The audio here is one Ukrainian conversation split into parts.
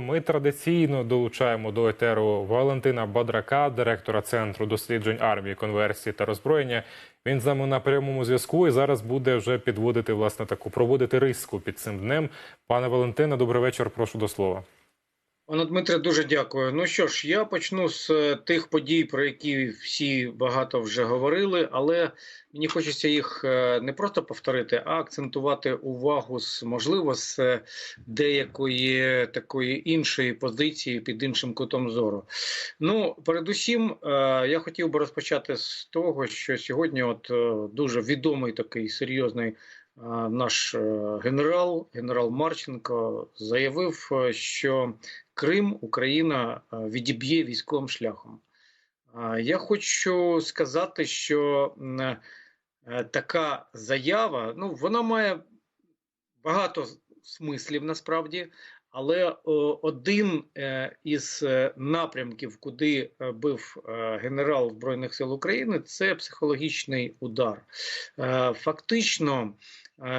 Ми традиційно долучаємо до етеру Валентина Бадрака, директора центру досліджень армії, конверсії та роззброєння. Він з нами на прямому зв'язку і зараз буде вже підводити власне таку проводити риску під цим днем. Пане Валентине, добрий вечір. Прошу до слова. Пане Дмитре, дуже дякую. Ну що ж, я почну з е, тих подій, про які всі багато вже говорили, але мені хочеться їх е, не просто повторити, а акцентувати увагу з можливо з е, деякої такої іншої позиції під іншим кутом зору. Ну, передусім, я хотів би розпочати з того, що сьогодні, от дуже відомий такий серйозний. Наш генерал, генерал Марченко, заявив, що Крим Україна відіб'є військовим шляхом. Я хочу сказати, що е, така заява ну, вона має багато смислів насправді, але один е, із е, напрямків, куди бив генерал Збройних сил України, це психологічний удар. Фактично,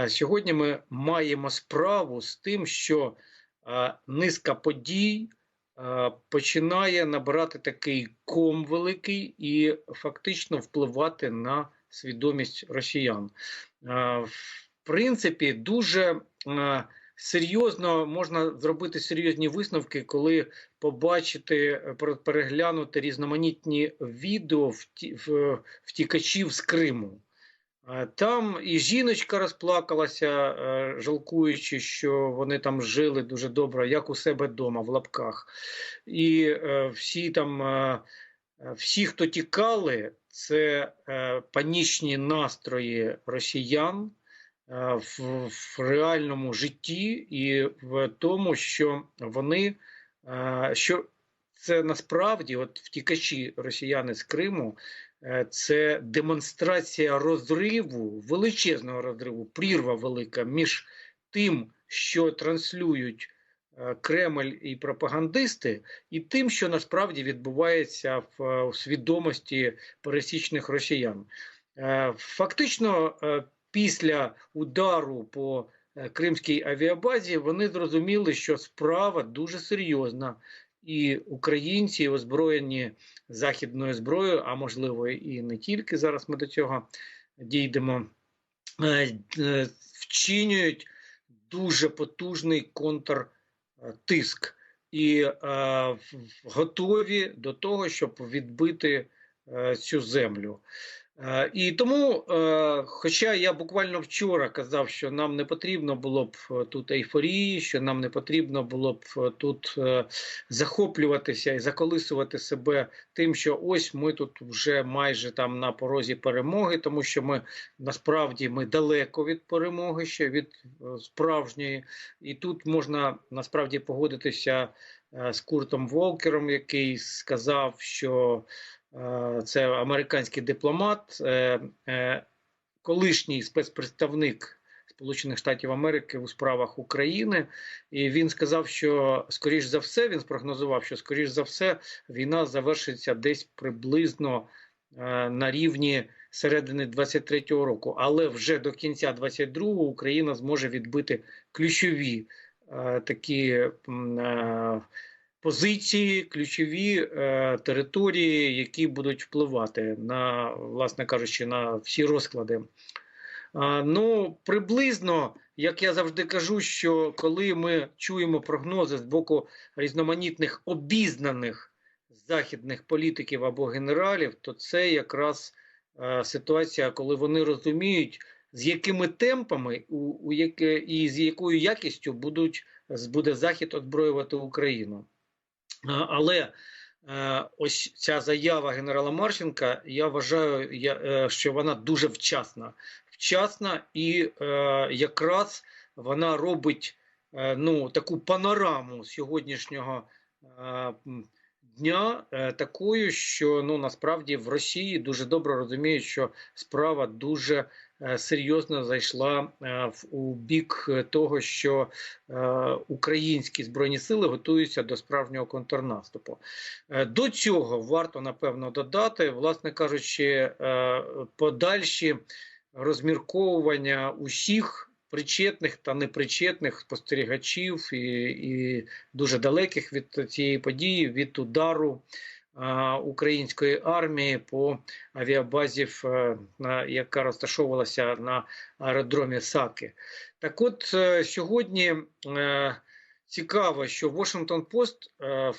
сьогодні ми маємо справу з тим, що низка подій починає набирати такий ком великий і фактично впливати на свідомість росіян. В принципі, дуже серйозно можна зробити серйозні висновки, коли побачити, переглянути різноманітні відео втікачів з Криму. Там і жіночка розплакалася, е, жалкуючи, що вони там жили дуже добре, як у себе вдома, в лапках. І е, всі там, е, всі, хто тікали, це панічні настрої росіян в, в реальному житті і в тому, що вони що це насправді, от втікачі росіяни з Криму, Е, це демонстрація розриву, величезного розриву, прірва велика між тим, що транслюють е, Кремль і пропагандисти, і тим, що насправді відбувається в свідомості пересічних росіян. Е, фактично, після удару по Кримській авіабазі вони зрозуміли, що справа дуже серйозна, і українці озброєні західною зброєю, а можливо і не тільки зараз ми до цього дійдемо, е, е, вчинюють дуже потужний контртиск і е, готові до того, щоб відбити цю землю. Е, і тому, е, хоча я буквально вчора казав, що нам не потрібно було б е, тут ейфорії, що нам не потрібно було б тут захоплюватися і заколисувати себе тим, що ось ми тут вже майже там на порозі перемоги, тому що ми насправді ми далеко від перемоги ще від справжньої, і тут можна насправді погодитися з Куртом Волкером, який сказав, що це американський дипломат, е, е, колишній спецпредставник Сполучених Штатів Америки у справах України, і він сказав, що скоріш за все він спрогнозував, що скоріш за все війна завершиться десь приблизно на рівні середини 23-го року, але вже до кінця 22-го Україна зможе відбити ключові такі позиції, ключові е, території, які будуть впливати на, власне кажучи, на всі розклади. А, ну, приблизно, як я завжди кажу, що коли ми чуємо прогнози з боку різноманітних обізнаних західних політиків або генералів, то це якраз е, ситуація, коли вони розуміють, з якими темпами у, у яке, і з якою якістю будуть буде захід озброювати Україну. Але е, ось ця заява генерала Марченка, я вважаю, е, що вона дуже вчасна. Вчасна і е, якраз вона робить ну, таку панораму сьогоднішнього дня такою, що ну насправді в Росії дуже добре розуміють, що справа дуже серйозно зайшла е, у бік того, що е, українські збройні сили готуються до справжнього контрнаступу. До цього варто напевно додати, власне кажучи, подальші розмірковування усіх причетних та непричетних спостерігачів і, і дуже далеких від цієї події, від удару української армії по авіабазі, е, яка розташовувалася на аеродромі Саки. Так от е, сьогодні е, цікаво, що Washington Post е,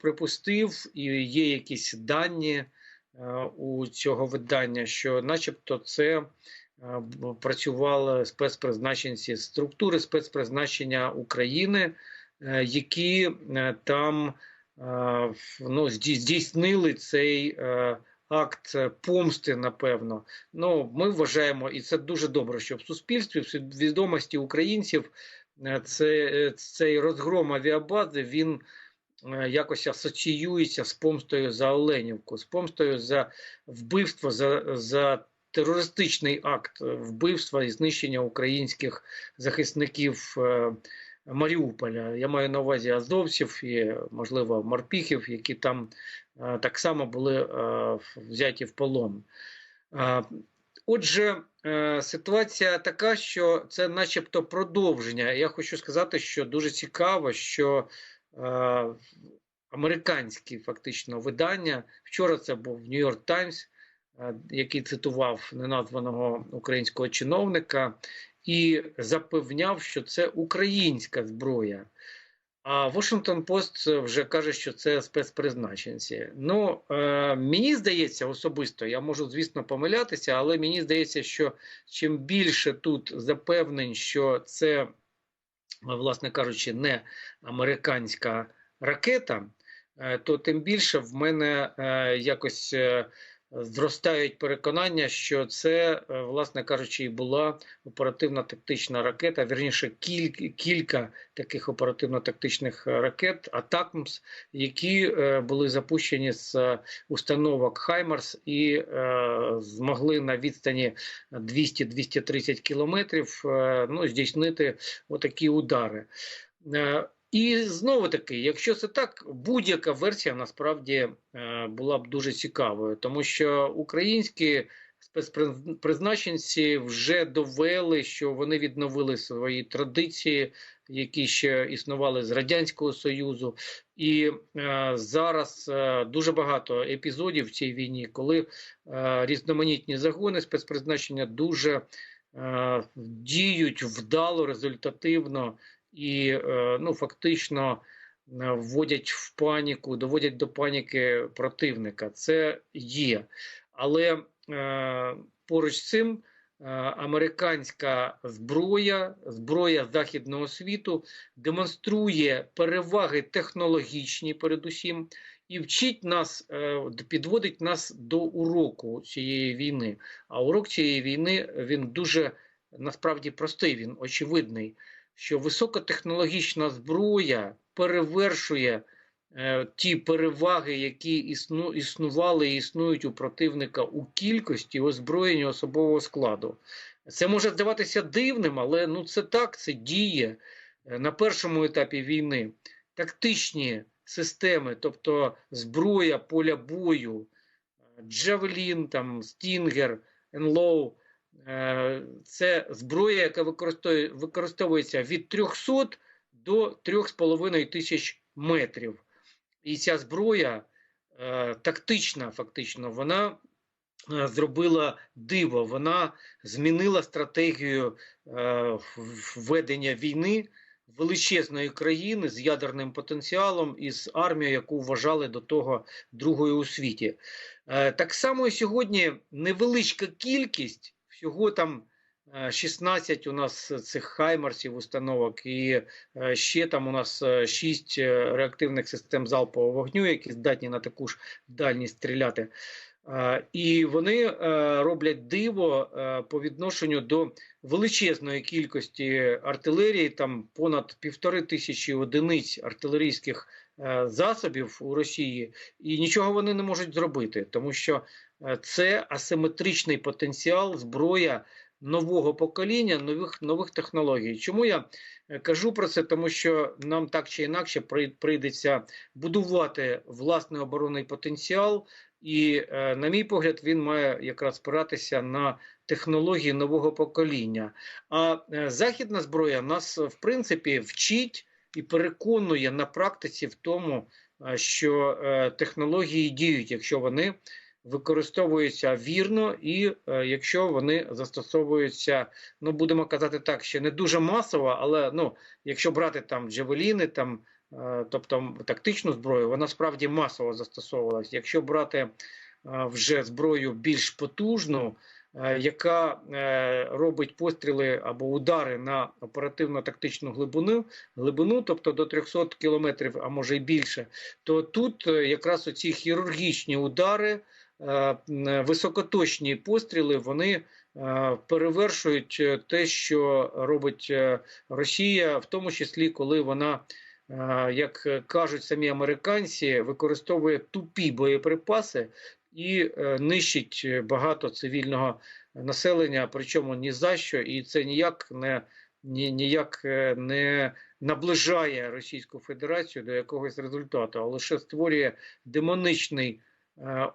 припустив, і є якісь дані е, у цього видання, що начебто це е, працювали спецпризначенці структури спецпризначення України, е, які е, там е, ну, здій- здійснили цей е, акт е, помсти, напевно. Ну, ми вважаємо, і це дуже добре, що в суспільстві, в свідомості українців, е, це, е, цей розгром авіабази він е, якось асоціюється з помстою за Оленівку, з помстою за вбивство, за, за терористичний акт вбивства і знищення українських захисників. Маріуполя. Я маю на увазі азовців і, можливо, морпіхів, які там е, так само були е, взяті в полон. Е, Отже, ситуація така, що це начебто продовження. Я хочу сказати, що дуже цікаво, що американські фактично видання, вчора це був Нью-Йорк Таймс, який цитував неназваного українського чиновника, і запевняв, що це українська зброя. А Washington Post вже каже, що це спецпризначенці. Ну, е, мені здається, особисто, я можу, звісно, помилятися, але мені здається, що чим більше тут запевнень, що це, власне кажучи, не американська ракета, е, то тим більше в мене е, якось е, зростають переконання, що це, е, власне кажучи, і була оперативно-тактична ракета, вірніше, кіль, кілька таких оперативно-тактичних ракет Атакмс, які е, були запущені з е, установок Хаймарс і змогли на відстані 200-230 кілометрів ну, здійснити отакі удари. І знову таки, якщо це так, будь-яка версія насправді е, була б дуже цікавою, тому що українські спецпризначенці вже довели, що вони відновили свої традиції, які ще існували з радянського союзу, і е, зараз е, дуже багато епізодів в цій війні, коли різноманітні загони спецпризначення дуже діють вдало, результативно і е, ну фактично е, вводять в паніку, доводять до паніки противника. Це є, але е, поруч з цим. Американська зброя, зброя західного світу демонструє переваги технологічні, передусім, і вчить нас, підводить нас до уроку цієї війни. А урок цієї війни він дуже насправді простий, він очевидний що високотехнологічна зброя перевершує е, ті переваги, які існу, існували і існують у противника у кількості озброєння особового складу. Це може здаватися дивним, але ну це так, це діє Е, на першому етапі війни. Тактичні системи, тобто зброя поля бою, Джавелін, там, Стінгер, Енлоу, це зброя, яка використовує, використовується від 300 до 3,5 тисяч метрів. І ця зброя е, тактична, фактично, вона е, зробила диво, вона змінила стратегію е, ведення війни величезної країни з ядерним потенціалом і з армією, яку вважали до того другою у світі. Е, так само сьогодні невеличка кількість всього там е, 16 у нас цих хаймарсів установок, і е, ще там у нас 6 реактивних систем залпового вогню, які здатні на таку ж дальність стріляти. Е, І вони е, роблять диво е, по відношенню до величезної кількості артилерії, там понад півтори тисячі одиниць артилерійських е, засобів у Росії, і нічого вони не можуть зробити, тому що е, це асиметричний потенціал, зброя нового покоління, нових нових технологій. Чому я е, кажу про це? Тому що нам так чи інакше прийдеться будувати власний оборонний потенціал І, е, на мій погляд, він має якраз спиратися на технології нового покоління. А е, західна зброя нас, в принципі, вчить і переконує на практиці в тому, е, що е, технології діють, якщо вони використовуються вірно, і е, якщо вони застосовуються, ну будемо казати так, ще не дуже масово, але ну, якщо брати там джевеліни, там, е, тобто тактичну зброю, вона справді масово застосовувалась. Якщо брати е, вже зброю більш потужну, е, яка е, робить постріли або удари на оперативно-тактичну глибину, глибину, тобто до 300 кілометрів, а може й більше, то тут е, якраз оці хірургічні удари, високоточні постріли, вони е, перевершують е, те, що робить е, Росія, в тому числі коли вона. е, Як кажуть самі американці, використовує тупі боєприпаси і е, нищить багато цивільного населення, причому ні за що, і це ніяк не ні, ніяк е, не наближає Російську Федерацію до якогось результату, а лише створює демоничний е,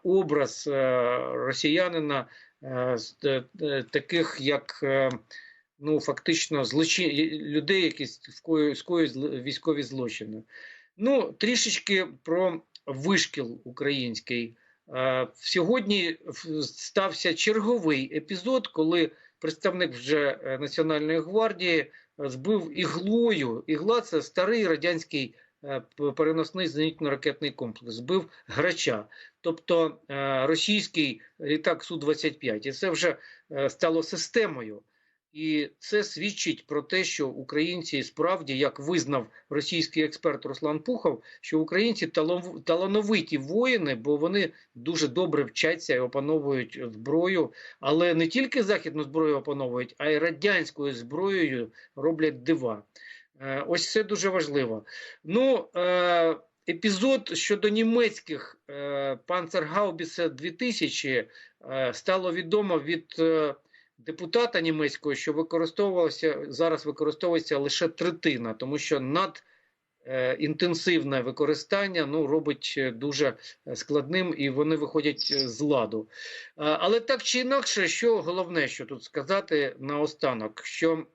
образ е, росіянина, е, е, е, таких як е, ну фактично злочин людей, які скоюють військові злочини. Ну трішечки про вишкіл український. Е, Сьогодні стався черговий епізод, коли представник вже е, Національної гвардії е, збив іглою. Ігла це старий радянський е, переносний зенітно-ракетний комплекс. Збив грача, тобто е, російський літак Су-25. І це вже е, стало системою. І це свідчить про те, що українці справді, як визнав російський експерт Руслан Пухов, що українці талановиті воїни, бо вони дуже добре вчаться і опановують зброю, але не тільки західну зброю опановують, а й радянською зброєю роблять дива. Е, Ось це дуже важливо. Ну, е, епізод щодо німецьких е, Panzerhaubitze 2000 е, стало відомо від депутата німецького, що використовувалося зараз використовується лише третина, тому що над інтенсивне використання ну, робить дуже складним і вони виходять з ладу. Але так чи інакше, що головне, що тут сказати наостанок, що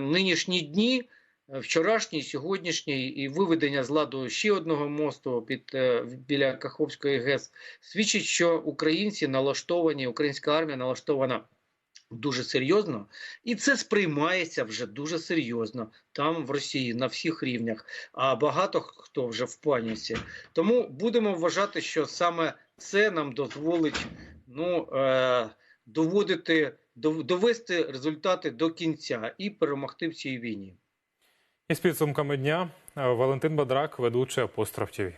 нинішні дні, вчорашній, сьогоднішній і виведення з ладу ще одного мосту під е, біля Каховської ГЕС свідчить, що українці налаштовані, українська армія налаштована дуже серйозно, і це сприймається вже дуже серйозно там в Росії на всіх рівнях. А багато хто вже в паніці. Тому будемо вважати, що саме це нам дозволить ну, е, доводити, довести результати до кінця і перемогти в цій війні. І з підсумками дня е, Валентин Бадрак, ведучий Апостроф ТІВІ.